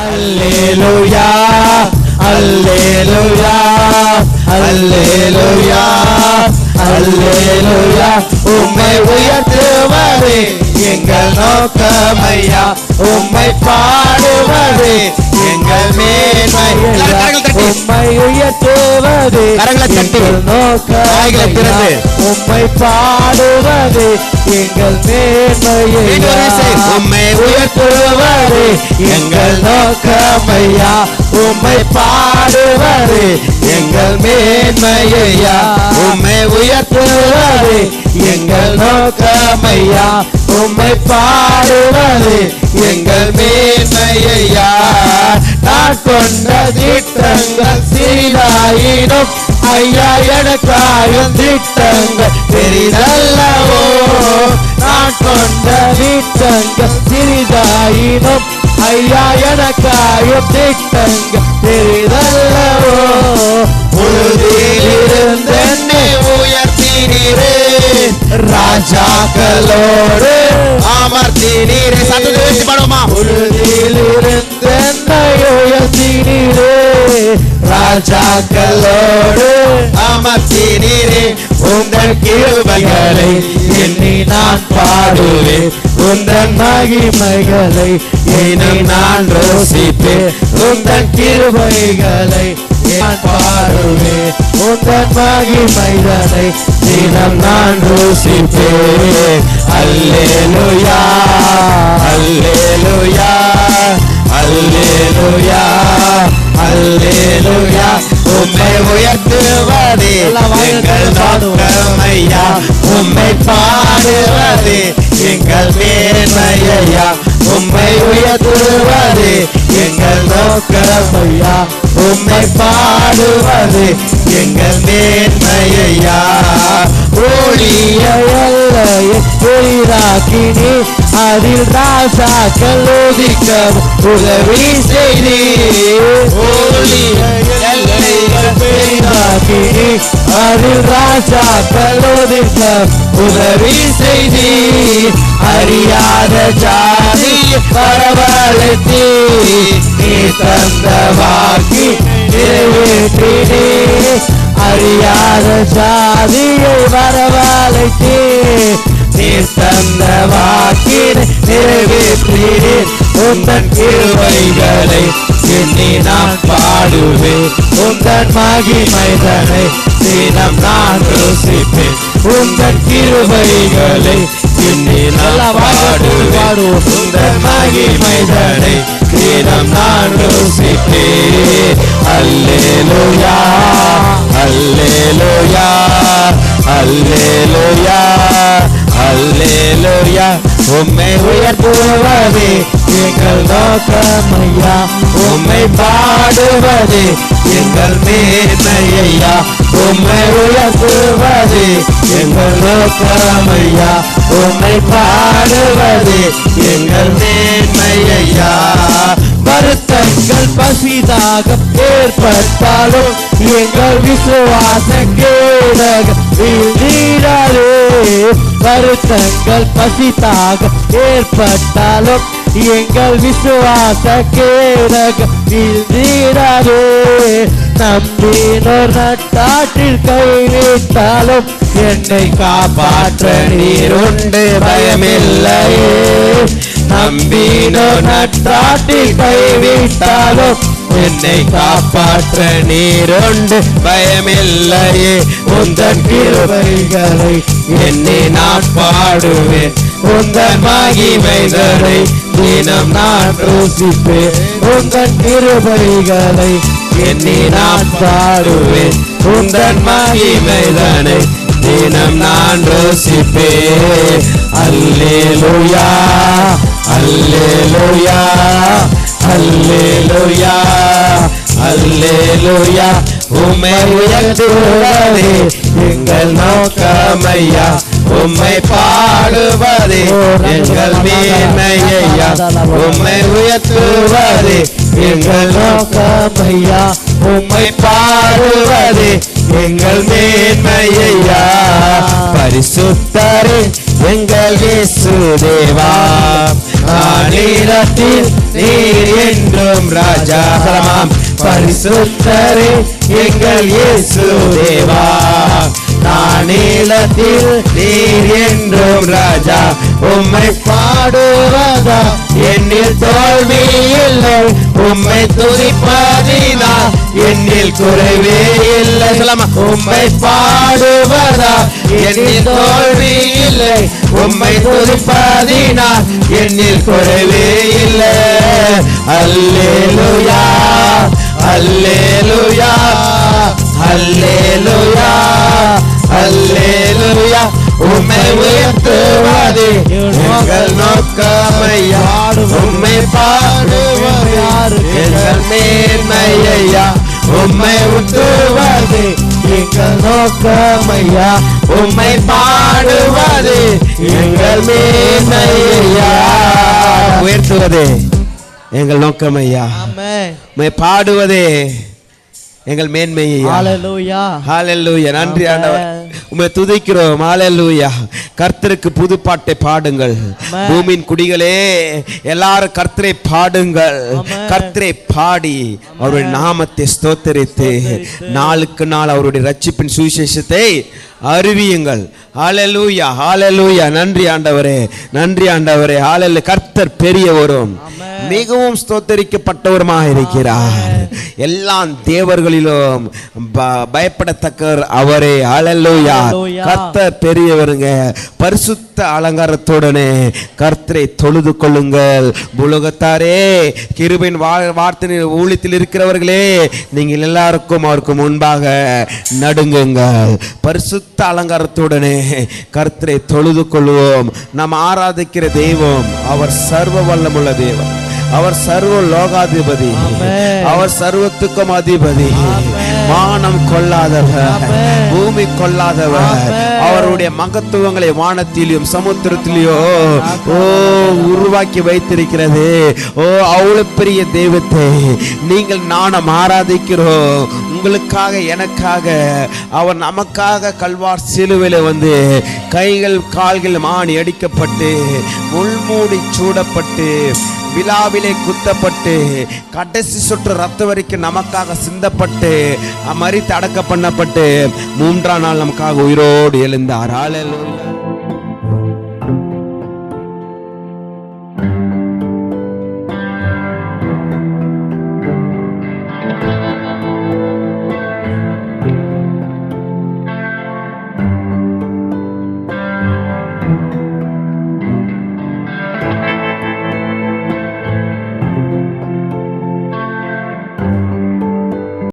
அல்லேலூயா அல்லேலூயா அல்லேலூயா அல்லேலூயா உம்மை உயர்த்துவது எங்கள் நோக்கமையா. உம்மை பாடுவது எங்கள் தட்டி. உம்மை உயர்த்துவது. கரங்களை தட்டி. எங்கள் வாய்களை திறந்து. உம்மை பாடுவது. எங்கள். மேன்மையா உம்மை உயர்த்துவது. எங்கள் நோக்கமையா. உம்மை பாடுவது. எங்கள் மேன்மையா உம்மை உயர்த்துவது. எங்கள் நோக்கமையா. உம்மை பாடுவது. எங்கள் நான் கொண்ட திட்டங்கள் சீராயினும் ஐயா எனக்காயும் திட்டங்கள். பெரிதல்லவோ நான் கொண்ட திட்டங்கள் சிறிதாயினும் ஐயா எனக்காயும் திட்டங்கள். பெரிதல்லவோ உறுதியிலிருந்தென்னை உயர்த்தினீரே. ராஜாக்களோடு அமர்த்தினீரே. சத்தத்தை வச்சு பாடுவோமா? உறுதியிலிருந்து ராஜாக்களோடு அமர்த்தினீரே. உங்கள் கிருபைகளை எண்ணி நான் பாடுவேன். உந்தன் மகிமைகளை இனி நான் ரோசிப்பேன் உந்தன் கிருபைகளை நான் பாடுவேன். உந்தன் மகிமைகளை தினம் நான் ரோசிப்பேன் அல்லேலூயா அல்லேலூயா அல்லேலூயா. அல்லேலூயா உம்மை உயர்த்துவதே எங்கள் நோக்கம் ஐயா உம்மை பாடுவதே எங்கள் மேன்மையா உம்மை உயர்த்துவதே எங்கள் நோக்கம் ஐயா உம்மை பாடுவது எங்கள் மேன்மையா ஊழிய பெரிதாக்கினி அதில் ராசாக்கள் உதிக்கவும் உதவி செய்தி. அதில் ராசாக்கள் உதிக்கவும் உதவி செய்தி. அறியாத ஜாதி பரவலத்தி. நீ தந்த வாக்கி நிறைவேற்றினே. அறியாத ஜாதியை வரவழைத்தே நீர் தந்த வாக்கினை நிறைவேற்றினேன் உந்தன் கிருவைகளை எண்ணி நான் பாடுவேன் உந்தன் மகிமைதனை தினம் நான் ருசிப்பேன். உந்தன் கிருவைகளை எண்ணி நான் பாடுவேன் உந்தன் மகிமைதனை தினம் நான் ருசிப்பேன். அல்லேலூயா அல்லேலூயா அல்லேலூயா. அல்லேலூயா உம்மை உயர்த்துவதே எங்கள் நோக்கமையா. உம்மை பாடுவதே எங்கள் மேன்மையா உம்மை உயர்த்துவதே எங்கள் நோக்கமையா. உம்மை பாடுவதே எங்கள் மேன்மையா பசிதாக ஏற்பட்டாலும் எங்கள் விசுவாச கேடக வீழ்ந்திடாதே வருத்தங்கள் பசிதாக ஏற்பட்டாலும் எங்கள் விசுவாச கேடக வீழ்ந்திடாதே நம்பினோர் நட்டாட்டில் கை வைத்தாலும் என்னை காப்பாற்ற நீருண்டு பயமில்லையே. நம்பினோர் நட்டாட்டில் கை வைத்தாலும் என்னை காப்பாற்ற நீருண்டு பயமில்லையே. உந்தன் கிருபைகளை என்னை நான் பாடுவேன். உந்தன் மகிமைகளை தினம் நான் ருசிப்பேன். உந்தன் கிருபைகளை என்னை நான் பாடுவேன். உந்தன் மகிமைதனை தினம் நான் ருசிப்பேன். அல்லேலூயா அல்லேலூயா அல்லேலூயா. அல்லேலூயா. உம்மை உயர்த்துவதே எங்கள் நோக்கமையா. உம்மை பாடுவதே எங்கள் மேன்மையா உம்மை உயர்த்துவதே எங்கள் நோக்கமையா உம்மை பாடுவதே எங்கள் மேன்மையா பரிசுத்தரே எங்கள் இயேசு தேவா. ஆனிடத்தில் நீர் என்றும் ராஜாகலமாம் பரிசுத்தரே எங்கள் இயேசு தேவா. நானிலத்தில் நீர் என்றும் ராஜா உம்மை பாடுவதா? என்னில் தோல்வி இல்லை உம்மை துதிப்பதினா என்னில் குறைவே இல்லை உம்மை பாடுவதா? என்னில் தோல்வி இல்லை உம்மை துதிப்பதினா என்னில் குறைவே இல்லை. அல்லேலுயா அல்லேலுயா அல்லேலுயா. அல்லேலுயா உம்மை உயர்த்துவதே எங்கள் நோக்கமையா. உம்மை பாடுவது எங்கள் மேன்மையா உம்மை உத்துவது எங்கள் நோக்கமையா. உம்மை பாடுவது எங்கள் மேன்மையா உயர்த்துவதே. எங்கள் நோக்கமையா. உம்மை பாடுவதே. எங்கள் மேன்மையா நன்றி. ஆண்டவர். உம்மை துதிக்கிறோம். ஹalleluya கர்த்தருக்கு புது பாட்டை பாடுங்கள். பூமியின் குடிகளே எல்லாரும் கர்த்தரை பாடுங்கள். கர்த்தரை பாடி அவருடைய நாமத்தை ஸ்தோத்தரித்து. நாளுக்கு நாள் அவருடைய ரட்சிப்பின் சுவிசேஷத்தை அறிவியுங்கள். ஹalleluya ஹalleluya நன்றி ஆண்டவரே. நன்றி ஆண்டவரே. ஹalleluya கர்த்தர் பெரியவரும். மிகவும் ஸ்தோத்தரிக்கப்பட்டவருமாக இருக்கிறார். எல்லா தேவர்களிலும் ப- பயப்படத்தக்கவர் அவரே. ஹalleluya. கர்த்தர் பெரியவருங்க. பரிசுத்த அலங்காரத்துடனே கர்த்தரை தொழுது கொள்ளுங்கள். புலகத்தாரே கிருபின் வார்த்தை ஊழியத்தில் இருக்கிறவர்களே நீங்கள் எல்லாருக்கும் அவருக்கு முன்பாக நடுங்குங்கள். பரிசுத்த அலங்காரத்துடனே கர்த்தரை தொழுது கொள்வோம் நாம் ஆராதிக்கிற தெய்வம் அவர் சர்வ வல்லமுள்ள தேவன். அவர் சர்வ லோகாதிபதி. அவர் சர்வத்துக்கும் அதிபதி. வானம் கொள்ளாதவர். பூமி கொள்ளாதவர். அவருடைய மகத்துவங்களை வானத்திலும் சமுத்திரத்திலேயோ ஓ உருவாக்கி வைத்திருக்கிறது ஓ அவ்வளவு பெரிய தெய்வத்தை நீங்கள் நாணம் ஆராதிக்கிறோம் உங்களுக்காக எனக்காக அவர் நமக்காக கல்வார் சிலுவையில் வந்து கைகள் கால்கள் மாணி அடிக்கப்பட்டு முள்மூடி சூடப்பட்டு விழாவிலே குத்தப்பட்டு கடைசி சொட்டு ரத்த வரைக்கும் நமக்காக சிந்தப்பட்டு மறித்து அடக்க பண்ணப்பட்டு மூன்றாம் நாள் நமக்காக உயிரோடு எழுந்தார். ஹalleluya